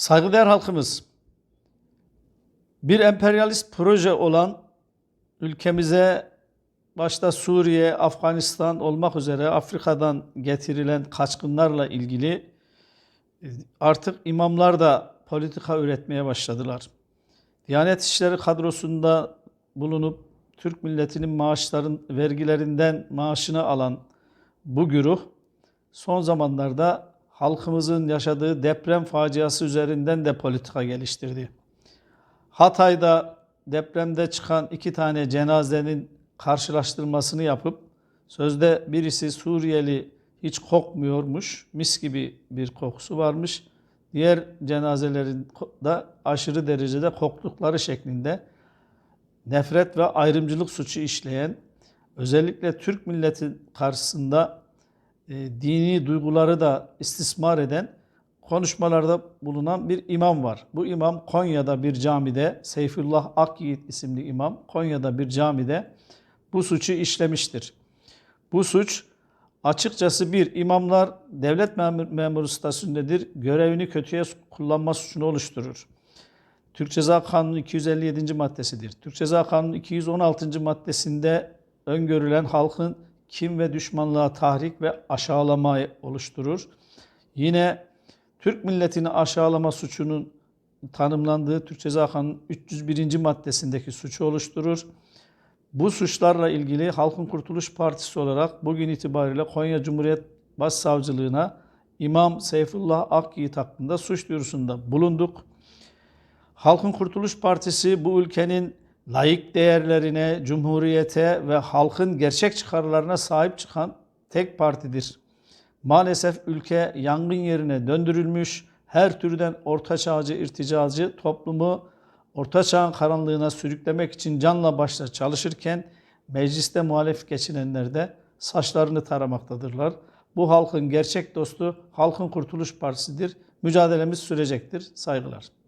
Saygıdeğer halkımız, bir emperyalist proje olan ülkemize başta Suriye, Afganistan olmak üzere Afrika'dan getirilen kaçkınlarla ilgili e, artık imamlar da politika üretmeye başladılar. Diyanet İşleri kadrosunda bulunup Türk milletinin maaşların vergilerinden maaşını alan bu güruh son zamanlarda halkımızın yaşadığı deprem faciası üzerinden de politika geliştirdi. Hatay'da depremde çıkan iki tane cenazenin karşılaştırmasını yapıp sözde birisi Suriyeli hiç kokmuyormuş, mis gibi bir kokusu varmış. Diğer cenazelerin de aşırı derecede koktukları şeklinde nefret ve ayrımcılık suçu işleyen, özellikle Türk milleti karşısında e, dini duyguları da istismar eden konuşmalarda bulunan bir imam var. Bu imam Konya'da bir camide, Seyfullah Akyiğit isimli imam Konya'da bir camide bu suçu işlemiştir. Bu suç açıkçası bir imamlar devlet memur, memuru statüsündedir. Görevini kötüye kullanma suçunu oluşturur. Türk Ceza Kanunu 257. maddesidir. Türk Ceza Kanunu 216. maddesinde öngörülen halkın kim ve düşmanlığa tahrik ve aşağılamayı oluşturur. Yine Türk milletini aşağılama suçunun tanımlandığı Türk Ceza Kanunu 301. maddesindeki suçu oluşturur. Bu suçlarla ilgili Halkın Kurtuluş Partisi olarak bugün itibariyle Konya Cumhuriyet Başsavcılığına İmam Seyfullah Akyiğit hakkında suç duyurusunda bulunduk. Halkın Kurtuluş Partisi bu ülkenin layık değerlerine, cumhuriyete ve halkın gerçek çıkarlarına sahip çıkan tek partidir. Maalesef ülke yangın yerine döndürülmüş, her türden ortaçağcı, irticacı toplumu orta çağın karanlığına sürüklemek için canla başla çalışırken mecliste muhalef geçinenler de saçlarını taramaktadırlar. Bu halkın gerçek dostu Halkın Kurtuluş Partisi'dir. Mücadelemiz sürecektir. Saygılar.